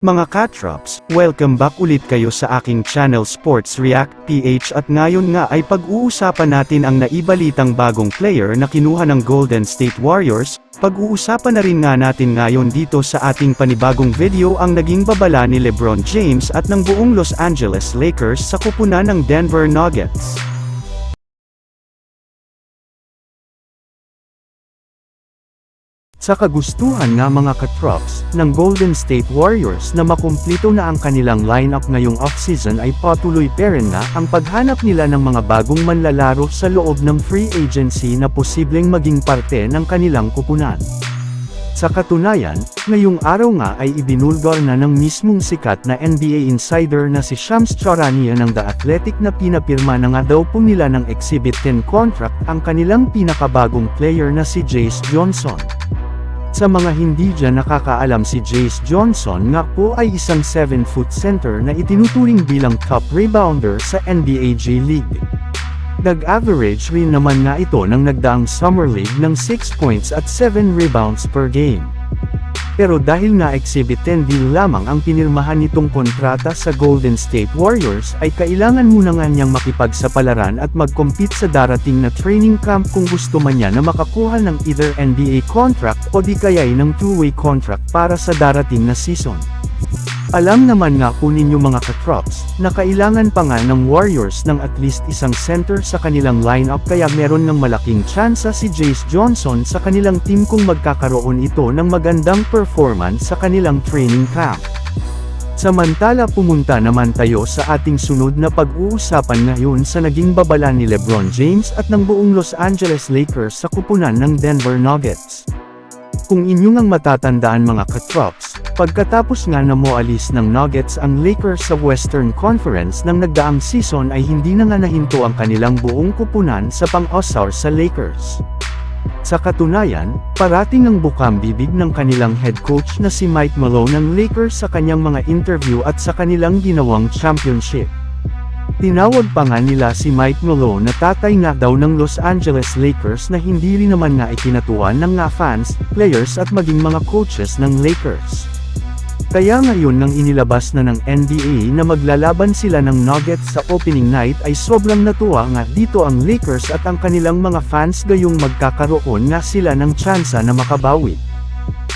Mga Katrops, welcome back ulit kayo sa aking channel Sports React PH at ngayon nga ay pag-uusapan natin ang naibalitang bagong player na kinuha ng Golden State Warriors, pag-uusapan na rin nga natin ngayon dito sa ating panibagong video ang naging babala ni Lebron James at ng buong Los Angeles Lakers sa kupunan ng Denver Nuggets. Sa kagustuhan nga mga katrops, ng Golden State Warriors na makumplito na ang kanilang lineup ngayong offseason ay patuloy pa rin na ang paghanap nila ng mga bagong manlalaro sa loob ng free agency na posibleng maging parte ng kanilang kupunan. Sa katunayan, ngayong araw nga ay ibinulgar na ng mismong sikat na NBA insider na si Shams Charania ng The Athletic na pinapirma na nga daw po nila ng Exhibit 10 contract ang kanilang pinakabagong player na si Jace Johnson. Sa mga hindi dyan nakakaalam si Jace Johnson nga po ay isang 7-foot center na itinuturing bilang top rebounder sa NBA G League. Nag-average rin naman nga ito ng nagdaang Summer League ng 6 points at 7 rebounds per game. Pero dahil nga Exhibit 10 deal lamang ang pinirmahan nitong kontrata sa Golden State Warriors ay kailangan muna nga niyang makipagsapalaran at mag-compete sa darating na training camp kung gusto man niya na makakuha ng either NBA contract o di kaya'y ng two-way contract para sa darating na season. Alam naman nga po ninyo mga katrops, na kailangan pa nga ng Warriors ng at least isang center sa kanilang lineup kaya meron ng malaking tsansa si Jace Johnson sa kanilang team kung magkakaroon ito ng magandang performance sa kanilang training camp. Samantala pumunta naman tayo sa ating sunod na pag-uusapan ngayon sa naging babala ni Lebron James at ng buong Los Angeles Lakers sa kupunan ng Denver Nuggets. Kung inyong ang matatandaan mga katrops, pagkatapos nga na moalis ng Nuggets ang Lakers sa Western Conference ng nagdaang season ay hindi na nga nahinto ang kanilang buong kupunan sa pang-osar sa Lakers. Sa katunayan, parating ang bukang bibig ng kanilang head coach na si Mike Malone ng Lakers sa kanyang mga interview at sa kanilang ginawang championship. Tinawag pa nga nila si Mike Malone na tatay nga daw ng Los Angeles Lakers na hindi rin naman nga ikinatuan ng nga fans, players at maging mga coaches ng Lakers. Kaya ngayon nang inilabas na ng NBA na maglalaban sila ng Nuggets sa opening night ay sobrang natuwa nga dito ang Lakers at ang kanilang mga fans gayong magkakaroon nga sila ng tsansa na makabawi.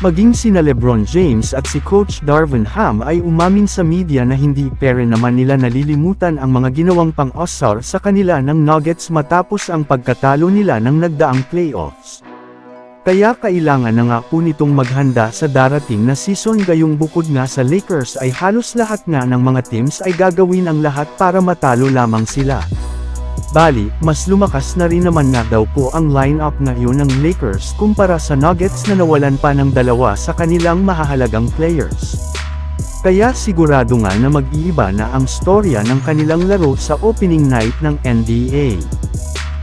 Maging sina Lebron James at si Coach Darvin Ham ay umamin sa media na hindi pere naman nila nalilimutan ang mga ginawang pang-osar sa kanila ng Nuggets matapos ang pagkatalo nila ng nagdaang playoffs. Kaya kailangan na nga po nitong maghanda sa darating na season gayong bukod nga sa Lakers ay halos lahat nga ng mga teams ay gagawin ang lahat para matalo lamang sila. Bali, mas lumakas na rin naman nga daw po ang lineup ngayon ng Lakers kumpara sa Nuggets na nawalan pa ng dalawa sa kanilang mahahalagang players. Kaya sigurado nga na mag-iiba na ang storya ng kanilang laro sa opening night ng NBA.